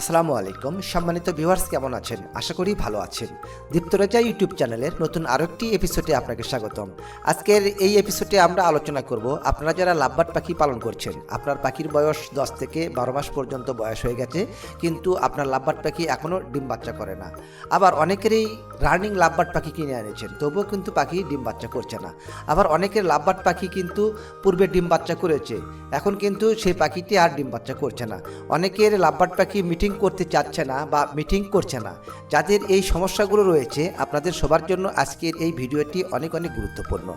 আসসালামু আলাইকুম। সম্মানিত ভিউয়ার্স কেমন আছেন? আশা করি ভালো আছেন। দীপ্তরাজা ইউটিউব চ্যানেলের নতুন আরও একটি এপিসোডে আপনাকে স্বাগতম। আজকের এই এপিসোডে আমরা আলোচনা করব, আপনারা যারা লাভবাট পাখি পালন করছেন, আপনার পাখির বয়স দশ থেকে বারো মাস পর্যন্ত বয়স হয়ে গেছে, কিন্তু আপনার লাভবাট পাখি এখনও ডিম বাচ্চা করে না। আবার অনেকেরই রানিং লাভবাট পাখি কিনে এনেছেন, তবুও কিন্তু পাখি ডিম বাচ্চা করছে না। আবার অনেকের লাভবাট পাখি কিন্তু পূর্বে ডিম বাচ্চা করেছে, এখন কিন্তু সেই পাখিটি আর ডিম বাচ্চা করছে না। অনেকের লাভবাট পাখি মিটিং করতে চাচ্ছে না বা মিটিং করছে না, যাদের এই সমস্যাগুলো রয়েছে, আপনাদের সবার জন্য আজকের এই ভিডিওটি অনেক অনেক গুরুত্বপূর্ণ।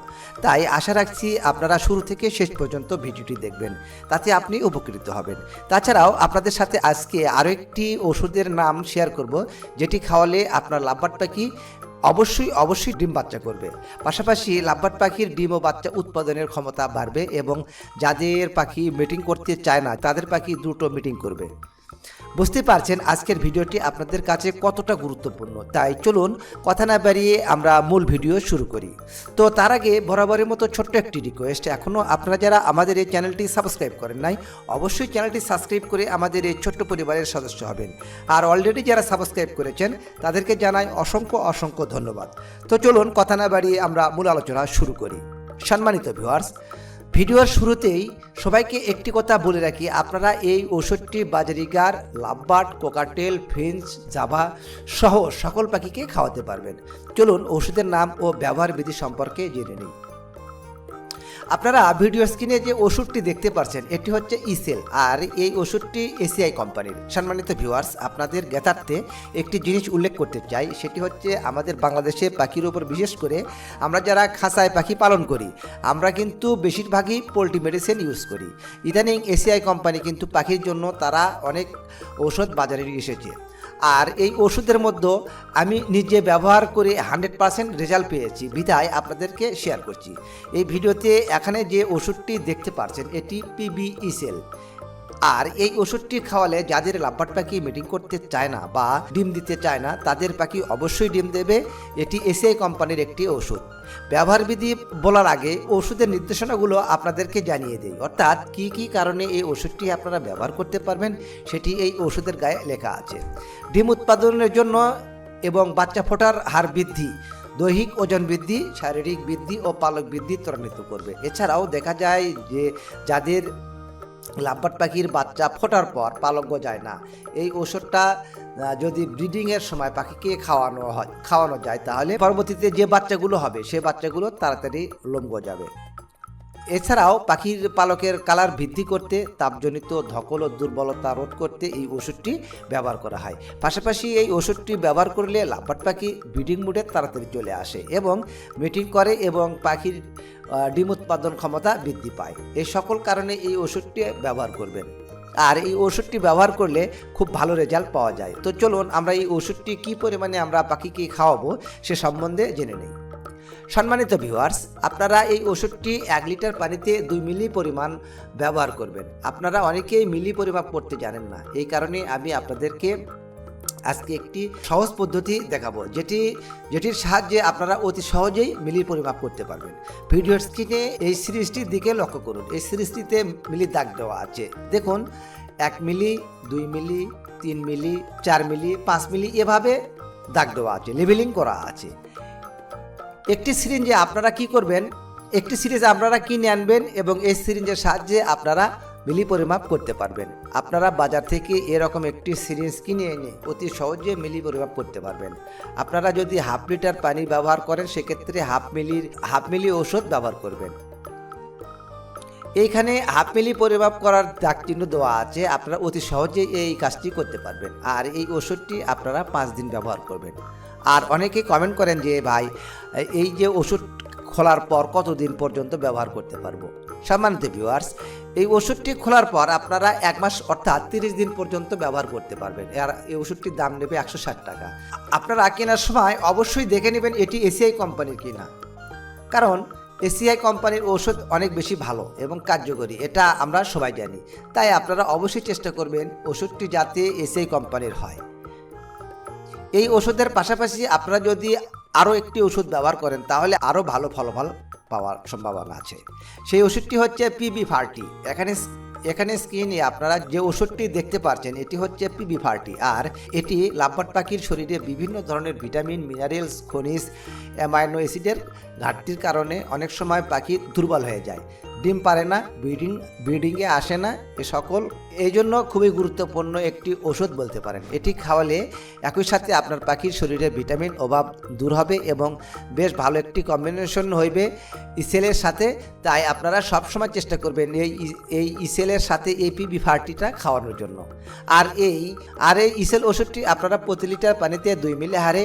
তাই আশা রাখছি আপনারা শুরু থেকে শেষ পর্যন্ত ভিডিওটি দেখবেন, তাতে আপনি উপকৃত হবেন। তাছাড়াও আপনাদের সাথে আজকে আরও একটি ওষুধের নাম শেয়ার করব, যেটি খাওয়ালে আপনার লাভবাট পাখি অবশ্যই অবশ্যই ডিম বাচ্চা করবে। পাশাপাশি লাভবাট পাখির ডিম ও বাচ্চা উৎপাদনের ক্ষমতা বাড়বে এবং যাদের পাখি মিটিং করতে চায় না, তাদের পাখি দ্রুত মিটিং করবে। বুঝতে পারছেন আজকের ভিডিওটি আপনাদের কাছে কতটা গুরুত্বপূর্ণ। তাই চলুন কথা না বাড়িয়ে আমরা মূল ভিডিও শুরু করি। তো তার আগে বরাবরের মতো ছোট্ট একটি রিকোয়েস্ট এখনও আপনারা যারা আমাদের এই চ্যানেলটি সাবস্ক্রাইব করেন নাই, অবশ্যই চ্যানেলটি সাবস্ক্রাইব করে আমাদের এই ছোট্ট পরিবারের সদস্য হবেন। আর অলরেডি যারা সাবস্ক্রাইব করেছেন, তাদেরকে জানাই অসংখ্য অসংখ্য ধন্যবাদ। তো চলুন কথা না বাড়িয়ে আমরা মূল আলোচনা শুরু করি। সম্মানিত ভিউয়ার্স ভিডিওর শুরুতেই সবাইকে একটি কথা বলে রাখি, আপনারা এই ওষুধটি budgerigar lovebird cockatiel, finch, java সহ সকল পাখিকে খাওয়াতে পারবেন। চলুন ওষুধের নাম ও ব্যবহার বিধি সম্পর্কে জেনে নিই। আপনারা ভিডিও স্ক্রিনে যে ওষুধটি দেখতে পাচ্ছেন এটি হচ্ছে ইসেল আর এই ওষুধটি এসিআই কোম্পানির। সম্মানিত ভিউয়ার্স আপনাদের জ্ঞাতার্থে একটি জিনিস উল্লেখ করতে চাই, সেটি হচ্ছে আমাদের বাংলাদেশে পাখির উপর বিশেষ করে আমরা যারা খাঁচায় পাখি পালন করি, আমরা কিন্তু বেশিরভাগই পোলট্রি মেডিসিন ইউজ করি। ইদানিং এসিআই কোম্পানি কিন্তু পাখির জন্য তারা অনেক ঔষধ বাজারে নিয়ে এসেছে। আর এই ওষুধের মধ্যে আমি নিজে ব্যবহার করে হান্ড্রেড পারসেন্ট রেজাল্ট পেয়েছি। বিধায় আপনাদেরকে শেয়ার করছি। এই ভিডিওতে এখানে যে ওষুধটি দেখতে পাচ্ছেন, এটি পিবিই ইসেল আর এই ওষুধটি খাওয়ালে যাদের লাভবাট পাখি মিটিং করতে চায় না বা ডিম দিতে চায় না, তাদের পাখি অবশ্যই ডিম দেবে। এটি এসিআই কোম্পানির একটি ওষুধ। ব্যবহার বিধি বলার আগে ওষুধের নির্দেশনাগুলো আপনাদেরকে জানিয়ে দেই। অর্থাৎ কি কি কারণে এই ওষুধটি আপনারা ব্যবহার করতে পারবেন, সেটি এই ওষুধের গায়ে লেখা আছে। ডিম উৎপাদনের জন্য এবং বাচ্চা ফোটার হার বৃদ্ধি, দৈহিক ওজন বৃদ্ধি, শারীরিক বৃদ্ধি ও পালক বৃদ্ধি ত্বরান্বিত করবে। এছাড়াও দেখা যায় যে যাদের লাভবাট পাখির বাচ্চা ফোটার পর পালক যায় না। এই ওষুধটা যদি ব্রিডিংয়ের সময় পাখিকে খাওয়ানো হয়, খাওয়ানো যায়, তাহলে পরবর্তীতে যে বাচ্চাগুলো হবে, সে বাচ্চাগুলো তাড়াতাড়ি লোম গজাবে এছাড়াও পাখির পালকের কালার বৃদ্ধি করতে, তাপজনিত ধকল ও দুর্বলতা রোধ করতে এই ওষুধটি ব্যবহার করা হয়। পাশাপাশি এই ওষুধটি ব্যবহার করলে লাভবাট পাখি ব্রিডিং মুডে তাড়াতাড়ি চলে আসে এবং মিটিং করে এবং পাখির ডিম উৎপাদন ক্ষমতা বৃদ্ধি পায়। এই সকল কারণে এই ওষুধটি ব্যবহার করবেন। আর এই ওষুধটি ব্যবহার করলে খুব ভালো রেজাল্ট পাওয়া যায়। তো চলুন আমরা এই ওষুধটি কী পরিমাণে আমরা পাখিকে খাওয়াবো সে সম্বন্ধে জেনে নিই। সম্মানিত ভিউয়ার্স আপনারা এই ওষুধটি এক লিটার পানিতে দুই মিলি পরিমাণ ব্যবহার করবেন। আপনারা অনেকেই মিলি পরিমাপ করতে জানেন না। এই কারণে আমি আপনাদেরকে আজকে একটি সহজ পদ্ধতি দেখাবো, যেটি, যেটির সাহায্যে আপনারা অতি সহজেই মিলি পরিমাপ করতে পারবেন। ভিডিওর স্ক্রিনে এই সিরিজটির দিকে লক্ষ্য করুন। এই সিরিজটিতে মিলি দাগ দেওয়া আছে। দেখুন, এক মিলি, দুই মিলি, তিন মিলি, চার মিলি, পাঁচ মিলি, এভাবে দাগ দেওয়া আছে। লেবেলিং করা আছে। একটি সিরিঞ্জে আপনারা কি করবেন? একটি সিরিজ আপনারা কিনে আনবেন এবং এই সিরিঞ্জের সাহায্যে আপনারা মিলি পরিমাপ করতে পারবেন। আপনারা বাজার থেকে এরকম একটি সিরিঞ্জ কিনে এনে অতি সহজে মিলি পরিমাপ করতে পারবেন। আপনারা যদি হাফ লিটার পানি ব্যবহার করেন, সেক্ষেত্রে হাফ মিলির, হাফ মিলি ওষুধ ব্যবহার করবেন। এইখানে হাফ মিলি পরিমাপ করার দাগ চিহ্ন দেওয়া আছে। আপনারা অতি সহজেই এই কাজটি করতে পারবেন। আর এই ওষুধটি আপনারা পাঁচ দিন ব্যবহার করবেন। আর অনেকে কমেন্ট করেন যে, ভাই, এই যে ওষুধ খোলার পর কতদিন পর্যন্ত ব্যবহার করতে পারব? সম্মানিত ভিউয়ার্স এই ওষুধটি খোলার পর আপনারা এক মাস অর্থাৎ তিরিশ দিন পর্যন্ত ব্যবহার করতে পারবেন। আর এই ওষুধটির দাম নেবে একশো ষাট টাকা। আপনারা কেনার সময় অবশ্যই দেখে নেবেন এটি এসিআই কোম্পানির কিনা। কারণ এসিআই কোম্পানির ওষুধ অনেক বেশি ভালো এবং কার্যকরী, এটা আমরা সবাই জানি। তাই আপনারা অবশ্যই চেষ্টা করবেন ওষুধটি যাতে এসিআই কোম্পানির হয়। এই ওষুধের পাশাপাশি আপনারা যদি আরও একটি ওষুধ ব্যবহার করেন, তাহলে আরও ভালো ফলাফল পাওয়ার সম্ভাবনা আছে। সেই ওষুধটি হচ্ছে পিবি ফার্টি এখানে এখানে স্ক্রিনে আপনারা যে ওষুধটি দেখতে পাচ্ছেন, এটি হচ্ছে পিবি ফার্টি আর এটি লাভবাট পাখির শরীরে বিভিন্ন ধরনের ভিটামিন, মিনারেলস, খনিজ, অ্যামাইনো অ্যাসিডের ঘাটতির কারণে অনেক সময় পাখি দুর্বল হয়ে যায়। ডিম পারে না ব্রিডিং ব্রিডিংয়ে আসে না, এ সকল। এই জন্য খুবই গুরুত্বপূর্ণ একটি ওষুধ বলতে পারেন। এটি খাওয়ালে একই সাথে আপনার পাখির শরীরে ভিটামিন অভাব দূর হবে এবং বেশ ভালো একটি কম্বিনেশন হইবে ইসেলের সাথে। তাই আপনারা সবসময় চেষ্টা করবেন এই এই ইসেলের সাথে এই পিবি ফার্টিটা খাওয়ানোর জন্য। আর এই আর এই ইসেল ওষুধটি আপনারা প্রতি লিটার পানিতে দুই মিলি হারে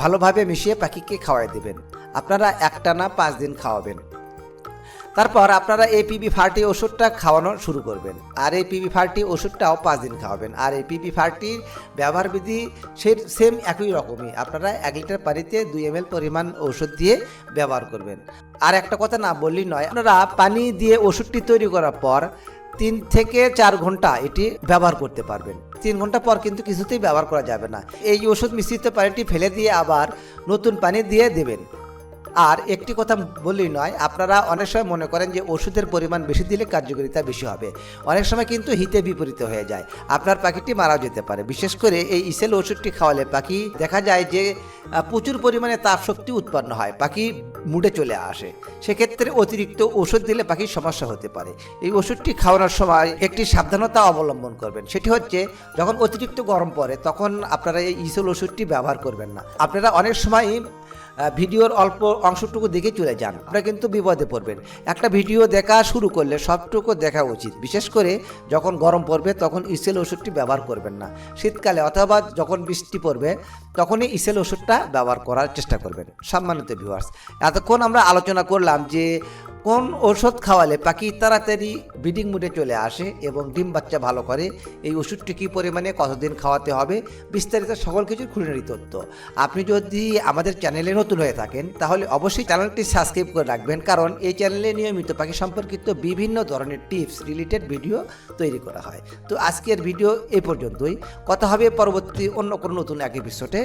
ভালোভাবে মিশিয়ে পাখিকে খাওয়াই দেবেন। আপনারা একটানা পাঁচ দিন খাওয়াবেন। তারপর আপনারা এই পিবি ফার্টি ওষুধটা খাওয়ানো শুরু করবেন। আর এই পিবি ফার্টি ওষুধটাও পাঁচ দিন খাওয়াবেন। আর এই পিবি ফার্টির ব্যবহার বিধি সে সেম একই রকমই। আপনারা এক লিটার পানিতে দুই এম পরিমাণ ওষুধ দিয়ে ব্যবহার করবেন। আর একটা কথা না বললেই নয়, আপনারা পানি দিয়ে ওষুধটি তৈরি করার পর তিন থেকে চার ঘণ্টা এটি ব্যবহার করতে পারবেন। তিন ঘণ্টা পর কিন্তু কিছুতেই ব্যবহার করা যাবে না। এই ওষুধ মিশ্রিত পানিটি ফেলে দিয়ে আবার নতুন পানি দিয়ে দেবেন। আর একটি কথা বললেই নয়, আপনারা অনেক সময় মনে করেন যে ওষুধের পরিমাণ বেশি দিলে কার্যকারিতা বেশি হবে। অনেক সময় কিন্তু হিতে বিপরীত হয়ে যায়। আপনার পাখিটি মারাও যেতে পারে। বিশেষ করে এই ইসেল ওষুধটি খাওয়ালে পাখি দেখা যায় যে প্রচুর পরিমাণে তাপ শক্তি উৎপন্ন হয়। পাখি মুডে চলে আসে। সেক্ষেত্রে অতিরিক্ত ওষুধ দিলে পাখির সমস্যা হতে পারে। এই ওষুধটি খাওয়ানোর সময় একটি সাবধানতা অবলম্বন করবেন। সেটি হচ্ছে, যখন অতিরিক্ত গরম পড়ে, তখন আপনারা এই ইসেল ওষুধটি ব্যবহার করবেন না। আপনারা অনেক সময় ভিডিওর অল্প অংশটুকু দেখে চলে যান। আপনারা কিন্তু বিপদে পড়বেন। একটা ভিডিও দেখা শুরু করলে সবটুকু দেখা উচিত। বিশেষ করে যখন গরম পড়বে, তখন ইসেল ওষুধটি ব্যবহার করবেন না। শীতকালে অথবা যখন বৃষ্টি পড়বে তখনই ইসেল ওষুধটা ব্যবহার করার চেষ্টা করবেন, সম্মানিত ভিউয়ার্স এতক্ষণ আমরা আলোচনা করলাম যে কোন ওষুধ খাওয়ালে পাখি তাড়াতাড়ি ব্রিডিং মুডে চলে আসে এবং ডিম বাচ্চা ভালো করে, এই ওষুধটি কী পরিমাণে, কতদিন খাওয়াতে হবে, বিস্তারিত সকল কিছুর খুঁটিনাটি তথ্য। আপনি যদি আমাদের চ্যানেলে নতুন হয়ে থাকেন, তাহলে অবশ্যই চ্যানেলটি সাবস্ক্রাইব করে রাখবেন, কারণ এই চ্যানেলে নিয়মিত পাখি সম্পর্কিত বিভিন্ন ধরনের টিপস রিলেটেড ভিডিও তৈরি করা হয়। তো আজকের ভিডিও এই পর্যন্তই। কথা হবে পরবর্তী অন্য কোনো নতুন এক এপিসোডে